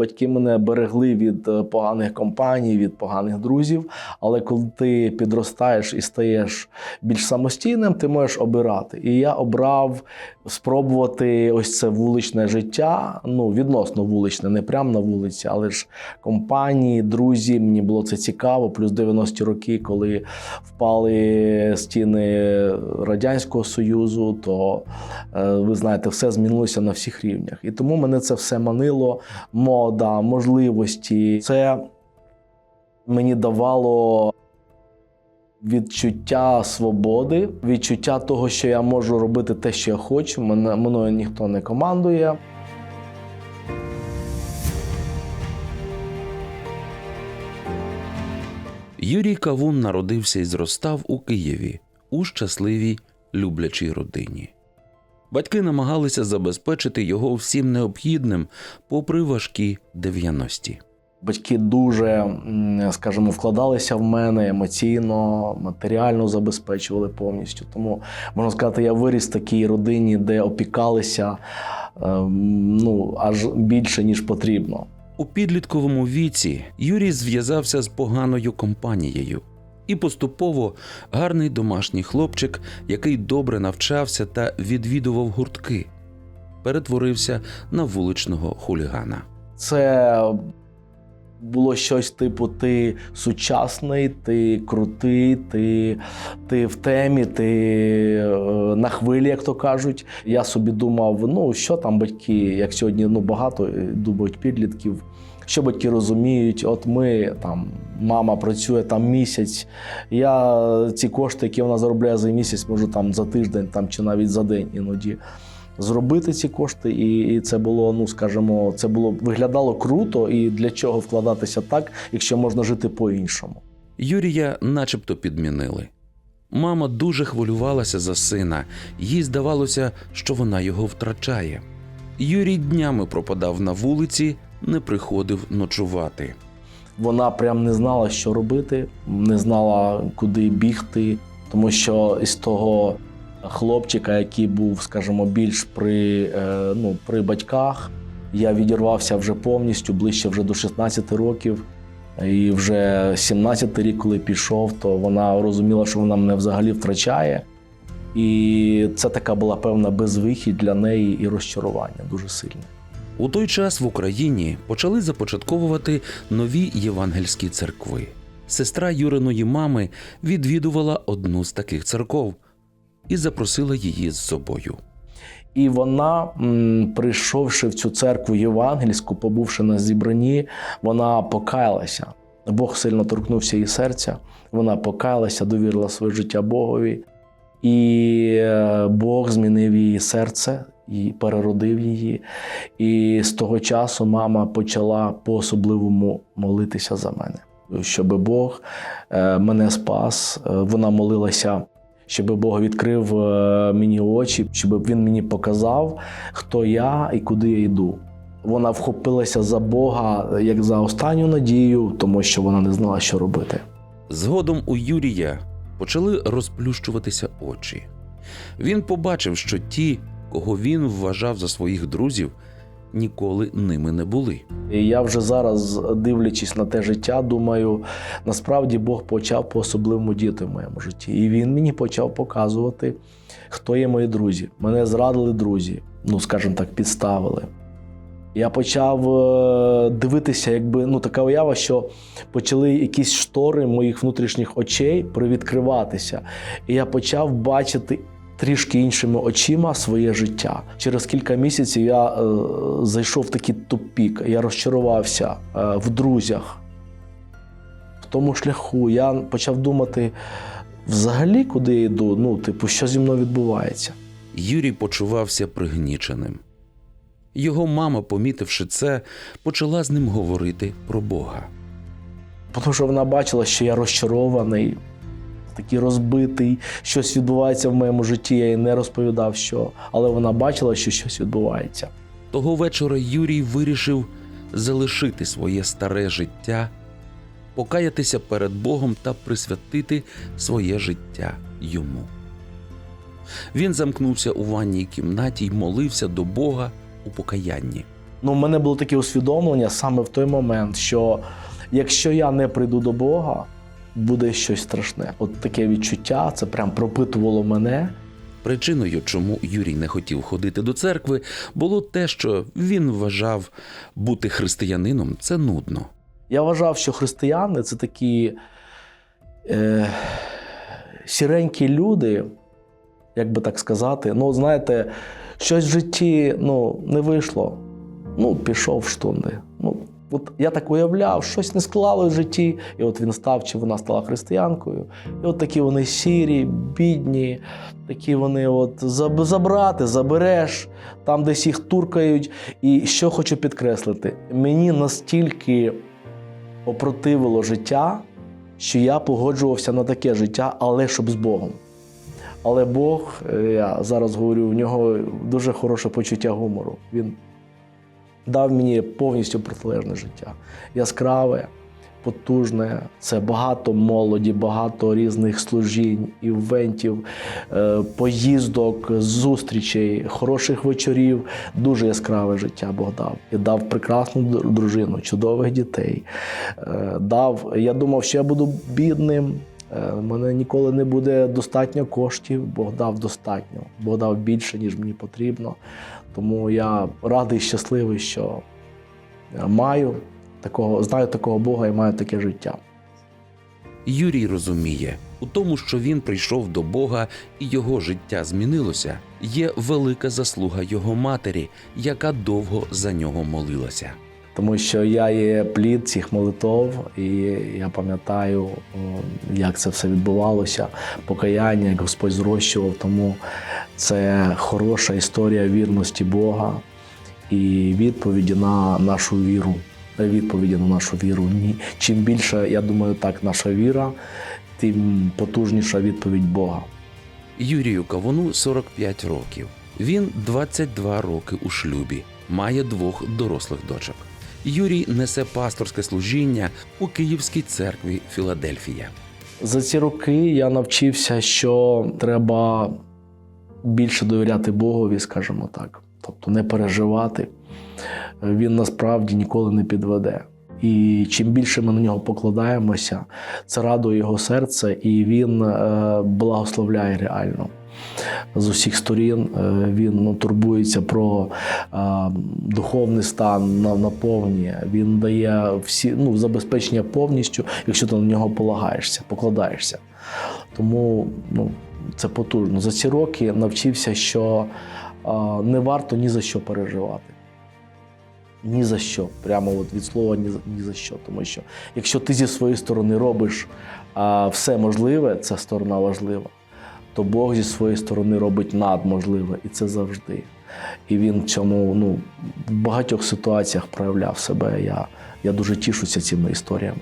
Батьки мене берегли від е, поганих компаній, від поганих друзів. Але коли ти підростаєш і стаєш більш самостійним, ти можеш обирати. І я обрав спробувати ось це вуличне життя. Ну, відносно вуличне, не прямо на вулиці, але ж компанії, друзі. Мені було це цікаво. Плюс 90-ті роки, коли впали стіни Радянського Союзу, то е, ви знаєте, все змінилося на всіх рівнях. І тому мене це все манило, мода, можливості. Це мені давало відчуття свободи, відчуття того, що я можу робити те, що я хочу. Мене мною ніхто не командує. Юрій Кавун народився і зростав у Києві у щасливій люблячій родині. Батьки намагалися забезпечити його всім необхідним, попри важкі 90-ті. Батьки дуже, скажімо, вкладалися в мене емоційно, матеріально забезпечували повністю. Тому можна сказати, я виріс в такій родині, де опікалися ем, ну, аж більше, ніж потрібно. У підлітковому віці Юрій зв'язався з поганою компанією і поступово гарний домашній хлопчик, який добре навчався та відвідував гуртки, перетворився на вуличного хулігана. Це було щось типу: ти сучасний, ти крутий, ти, ти в темі, ти е, на хвилі, як то кажуть. Я собі думав, ну що там батьки, як сьогодні ну, багато е, думають підлітків. Що батьки розуміють, от ми там, мама працює там місяць. Я ці кошти, які вона заробляє за місяць, можу там за тиждень там, чи навіть за день іноді зробити ці кошти, і, і це було, ну скажімо, це було виглядало круто. І для чого вкладатися так, якщо можна жити по-іншому? Юрія начебто підмінили. Мама дуже хвилювалася за сина, їй здавалося, що вона його втрачає. Юрій днями пропадав на вулиці, не приходив ночувати. Вона прям не знала, що робити, не знала, куди бігти, тому що із того хлопчика, який був, скажімо, більш при, е, ну, при батьках, я відірвався вже повністю, ближче вже до 16 років. І вже 17 рік, коли пішов, то вона розуміла, що вона мене взагалі втрачає. І це така була певна безвихідь для неї і розчарування дуже сильне. У той час в Україні почали започатковувати нові євангельські церкви. Сестра Юриної мами відвідувала одну з таких церков і запросила її з собою. І вона, прийшовши в цю церкву євангельську, побувши на зібранні, вона покаялася. Бог сильно торкнувся її серця. Вона покаялася, довірила своє життя Богові. І е, Бог змінив її серце і переродив її. І з того часу мама почала по-особливому молитися за мене, щоб Бог е, мене спас. Е, Вона молилася щоб Бог відкрив е, мені очі, щоб він мені показав, хто я і куди я йду. Вона вхопилася за Бога як за останню надію, тому що вона не знала, що робити. Згодом у Юрія почали розплющуватися очі. Він побачив, що ті, кого він вважав за своїх друзів, ніколи ними не були. І я вже зараз, дивлячись на те життя, думаю, насправді Бог почав по-особливому діяти в моєму житті. І він мені почав показувати, хто є мої друзі. Мене зрадили друзі, ну скажімо так, підставили. Я почав е, дивитися, якби ну така уява, що почали якісь штори моїх внутрішніх очей привідкриватися. І я почав бачити трішки іншими очима своє життя. Через кілька місяців я е, зайшов в такий тупік. Я розчарувався е, в друзях. В тому шляху я почав думати, взагалі, куди я йду, ну, типу, що зі мною відбувається. Юрій почувався пригніченим. Його мама, помітивши це, почала з ним говорити про Бога. Тому що вона бачила, що я розчарований, такий розбитий, щось відбувається в моєму житті. Я їй не розповідав, що, але вона бачила, що щось відбувається. Того вечора Юрій вирішив залишити своє старе життя, покаятися перед Богом та присвятити своє життя йому. Він замкнувся у ванній кімнаті й молився до Бога у покаянні. Ну, у мене було таке усвідомлення саме в той момент, що якщо я не прийду до Бога, буде щось страшне. От таке відчуття, це прям пропитувало мене. Причиною, чому Юрій не хотів ходити до церкви, було те, що він вважав бути християнином це нудно. Я вважав, що християни це такі е, сіренькі люди, як би так сказати. Ну, знаєте, щось в житті ну, не вийшло. Ну, пішов штунди. Ну, от я так уявляв, щось не склало в житті, і от він став чи вона стала християнкою. І от такі вони сірі, бідні, такі вони от забрати, забереш, там десь їх туркають. І що хочу підкреслити, мені настільки опротивило життя, що я погоджувався на таке життя, але щоб з Богом. Але Бог, е, я зараз говорю, в нього дуже хороше почуття гумору. Він дав мені повністю протилежне життя. Яскраве, потужне. Це багато молоді, багато різних служінь, івентів, е, поїздок, зустрічей, хороших вечорів. Дуже яскраве життя Бог дав. І дав прекрасну дружину, чудових дітей. Е, Дав, я думав, що я буду бідним. Е, Мене ніколи не буде достатньо коштів, Бог дав достатньо, Бог дав більше, ніж мені потрібно. Тому я радий щасливий, що маю такого, знаю такого Бога і маю таке життя. Юрій розуміє, у тому, що він прийшов до Бога і його життя змінилося, є велика заслуга його матері, яка довго за нього молилася. Тому що я є плід цих молитов, і я пам'ятаю, як це все відбувалося, покаяння, як Господь зрощував. Тому це хороша історія вірності Бога і відповіді на нашу віру. Відповіді на нашу віру. Ні. Чим більше, я думаю, так, наша віра, тим потужніша відповідь Бога. Юрію Кавуну 45 років. Він 22 роки у шлюбі, має двох дорослих дочок. Юрій несе пасторське служіння у Київській церкві Філадельфія. За ці роки я навчився, що треба більше довіряти Богові, скажімо так. Тобто не переживати. Він насправді ніколи не підведе. І чим більше ми на нього покладаємося, це радує його серце, і він е, благословляє реально. З усіх сторін е, він ну, турбується про е, духовний стан на, наповнює. Він дає всі ну, забезпечення повністю, якщо ти на нього полагаєшся, покладаєшся. Тому ну, це потужно. За ці роки навчився, що е, не варто ні за що переживати. Ні за що. Прямо от від слова ні, за- ні за що. Тому що якщо ти зі своєї сторони робиш а, все можливе, ця сторона важлива, то Бог зі своєї сторони робить надможливе, і це завжди. І він цьому ну, в багатьох ситуаціях проявляв себе. Я, я дуже тішуся цими історіями.